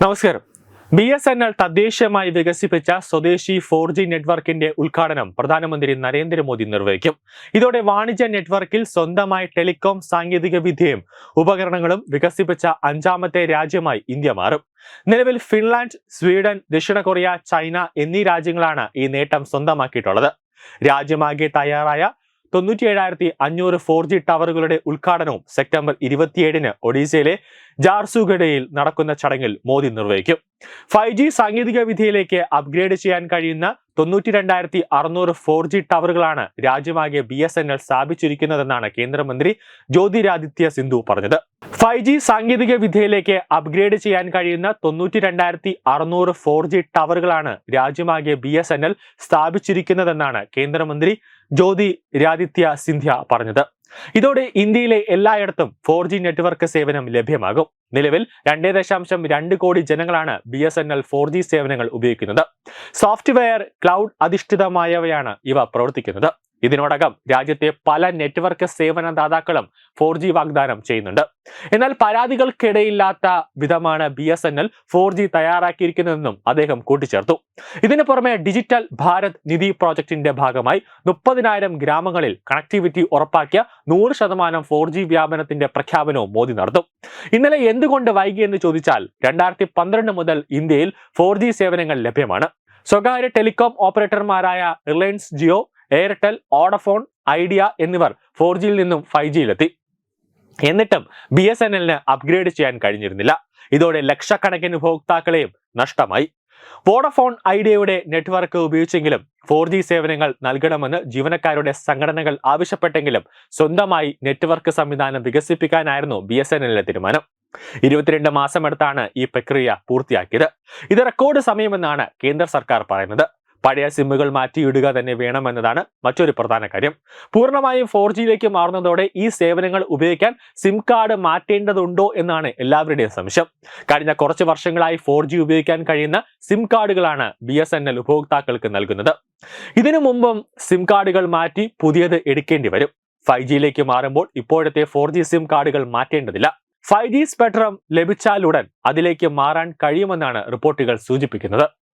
നമസ്കാരം. B S N L തദ്ദേശീയമായി വികസിപ്പിച്ച സ്വദേശി ഫോർ ജി നെറ്റ്വർക്കിന്റെ ഉദ്ഘാടനം പ്രധാനമന്ത്രി നരേന്ദ്രമോദി നിർവഹിക്കും. ഇതോടെ വാണിജ്യ നെറ്റ്വർക്കിൽ സ്വന്തമായി ടെലികോം സാങ്കേതിക വിദ്യയും ഉപകരണങ്ങളും വികസിപ്പിച്ച അഞ്ചാമത്തെ രാജ്യമായി ഇന്ത്യ മാറും. നിലവിൽ ഫിൻലാൻഡ് സ്വീഡൻ ദക്ഷിണ കൊറിയ ചൈന എന്നീ രാജ്യങ്ങളാണ് ഈ നേട്ടം സ്വന്തമാക്കിയിട്ടുള്ളത്. രാജ്യമാകെ തയ്യാറായ തൊണ്ണൂറ്റി ഏഴായിരത്തി അഞ്ഞൂറ് ഫോർ ജി ടവറുകളുടെ ഉദ്ഘാടനവും സെപ്റ്റംബർ ഇരുപത്തിയേഴിന് ഒഡീസയിലെ ജാർസുഗഡയിൽ നടക്കുന്ന ചടങ്ങിൽ മോദി നിർവഹിക്കും. ഫൈവ് ജി സാങ്കേതിക വിദ്യയിലേക്ക് അപ്ഗ്രേഡ് ചെയ്യാൻ കഴിയുന്ന തൊണ്ണൂറ്റി രണ്ടായിരത്തി അറുന്നൂറ് ഫോർ ജി ടവറുകളാണ് രാജ്യമാകെ ബി എസ് എൻ എൽ സ്ഥാപിച്ചിരിക്കുന്നതെന്നാണ് കേന്ദ്രമന്ത്രി ജ്യോതിരാദിത്യ സിന്ധു പറഞ്ഞത്. ഫൈവ് ജി സാങ്കേതിക വിദ്യയിലേക്ക് അപ്ഗ്രേഡ് ചെയ്യാൻ കഴിയുന്ന തൊണ്ണൂറ്റി രണ്ടായിരത്തി അറുന്നൂറ് ഫോർ ജി ടവറുകളാണ് രാജ്യമാകെ ബി എസ് എൻ എൽ സ്ഥാപിച്ചിരിക്കുന്നതെന്നാണ് കേന്ദ്രമന്ത്രി ജ്യോതി രാദിത്യ സിന്ധ്യ പറഞ്ഞത്. ഇതോടെ ഇന്ത്യയിലെ എല്ലായിടത്തും ഫോർ ജി നെറ്റ്വർക്ക് സേവനം ലഭ്യമാകും. നിലവിൽ രണ്ടേ ദശാംശം രണ്ട് കോടി ജനങ്ങളാണ് B S N L four G സേവനങ്ങൾ ഉപയോഗിക്കുന്നത്. സോഫ്റ്റ്വെയർ ക്ലൗഡ് അധിഷ്ഠിതമായവയാണ് ഇവ പ്രവർത്തിക്കുന്നത്. ഇതിനോടകം രാജ്യത്തെ പല നെറ്റ്വർക്ക് സേവന ദാതാക്കളും ഫോർ ജി വാഗ്ദാനം ചെയ്യുന്നുണ്ട്. എന്നാൽ പരാതികൾക്കിടയില്ലാത്ത വിധമാണ് B S N L four G തയ്യാറാക്കിയിരിക്കുന്നതെന്നും അദ്ദേഹം കൂട്ടിച്ചേർത്തു. ഇതിനു പുറമെ ഡിജിറ്റൽ ഭാരത് നിധി പ്രോജക്ടിന്റെ ഭാഗമായി മുപ്പതിനായിരം ഗ്രാമങ്ങളിൽ കണക്ടിവിറ്റി ഉറപ്പാക്കിയ നൂറ് ശതമാനം ഫോർ ജി വ്യാപനത്തിന്റെ പ്രഖ്യാപനവും മോദി നടത്തും. ഇന്നലെ എന്തുകൊണ്ട് വൈകിയെന്ന് ചോദിച്ചാൽ രണ്ടായിരത്തി പന്ത്രണ്ട് മുതൽ ഇന്ത്യയിൽ ഫോർ സേവനങ്ങൾ ലഭ്യമാണ്. സ്വകാര്യ ടെലികോം ഓപ്പറേറ്റർമാരായ Reliance Jio Airtel Vodafone idea എന്നിവർ ഫോർ ജിയിൽ നിന്നും ഫൈവ് ജിയിലെത്തി എന്നിട്ടും ബി എസ് എൻ എല്ലിന് അപ്ഗ്രേഡ് ചെയ്യാൻ കഴിഞ്ഞിരുന്നില്ല. ഇതോടെ ലക്ഷക്കണക്കിന് ഉപഭോക്താക്കളെയും നഷ്ടമായി. വോഡഫോൺ ഐഡിയയുടെ നെറ്റ്വർക്ക് ഉപയോഗിച്ചെങ്കിലും ഫോർ ജി സേവനങ്ങൾ നൽകണമെന്ന് ജീവനക്കാരുടെ സംഘടനകൾ ആവശ്യപ്പെട്ടെങ്കിലും സ്വന്തമായി നെറ്റ്വർക്ക് സംവിധാനം വികസിപ്പിക്കാനായിരുന്നു ബി എസ് എൻ എല്ലിന്റെ തീരുമാനം. ഇരുപത്തിരണ്ട് മാസമെടുത്താണ് ഈ പ്രക്രിയ പൂർത്തിയാക്കിയത്. ഇത് റെക്കോർഡ് സമയമെന്നാണ് കേന്ദ്ര സർക്കാർ പറയുന്നത്. പഴയ സിമ്മുകൾ മാറ്റിയിടുക തന്നെ വേണമെന്നതാണ് മറ്റൊരു പ്രധാന കാര്യം. പൂർണമായും ഫോർ ജിയിലേക്ക് മാറുന്നതോടെ ഈ സേവനങ്ങൾ ഉപയോഗിക്കാൻ സിം കാർഡ് മാറ്റേണ്ടതുണ്ടോ എന്നാണ് എല്ലാവരുടെയും സംശയം. കഴിഞ്ഞ കുറച്ച് വർഷങ്ങളായി ഫോർ ഉപയോഗിക്കാൻ കഴിയുന്ന സിം കാർഡുകളാണ് ബി ഉപഭോക്താക്കൾക്ക് നൽകുന്നത്. ഇതിനു മുമ്പും സിം കാർഡുകൾ മാറ്റി പുതിയത് എടുക്കേണ്ടി വരും. ഫൈവ് ജിയിലേക്ക് മാറുമ്പോൾ ഇപ്പോഴത്തെ ഫോർ ജി സിം കാർഡുകൾ മാറ്റേണ്ടതില്ല. ഫൈവ് ജി സ്പെക്ട്രം ലഭിച്ചാലുടൻ അതിലേക്ക് മാറാൻ കഴിയുമെന്നാണ് റിപ്പോർട്ടുകൾ സൂചിപ്പിക്കുന്നത്.